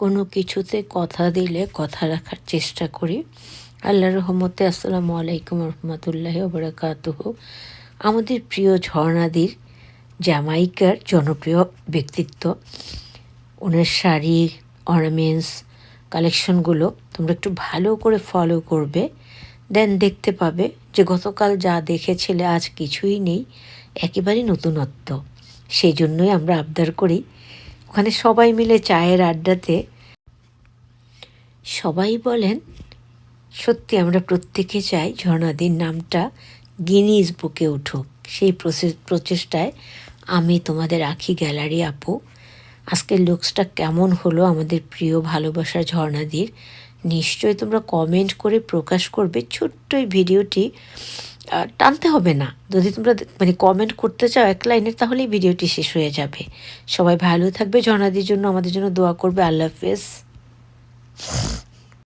কোনো কিছুতে কথা দিলে কথা রাখার চেষ্টা করি। আল্লাহ রহমতে আসসালামু আলাইকুম রহমতুল্লাহ বরাকাতুহ। আমাদের প্রিয় ঝর্ণাদির জ্যামাইকার জনপ্রিয় ব্যক্তিত্ব, ওনার শাড়ি, অর্নামেন্টস, কালেকশনগুলো তোমরা একটু ভালো করে ফলো করবে দেন দেখতে পাবে যে গতকাল যা দেখেছিলে আজ কিছুই নেই একেবারেই নতুনত্ব। সেই জন্যই আমরা আবদার করি ওখানে সবাই মিলে চায়ের আড্ডাতে সবাই বলেন, সত্যি আমরা প্রত্যেকে চাই ঝর্ণাদির নামটা গিনিজ বুকে উঠুক। সেই প্রচেষ্টায় আমি তোমাদের আখি গ্যালারি আপু। আজকের লুকসটা কেমন হলো আমাদের প্রিয় ভালোবাসার ঝর্ণাদির? নিশ্চয়ই তোমরা কমেন্ট করে প্রকাশ করবে। ছোট্ট ভিডিওটি টানতে হবে না। যদি তোমরা মানে কমেন্ট করতে চাও এক লাইনের, তাহলেই ভিডিওটি শেষ হয়ে যাবে। সবাই ভালো থাকবে। ঝর্ণাদির জন্য আমাদের জন্য দোয়া করবে। আল্লাহ হাফেজ।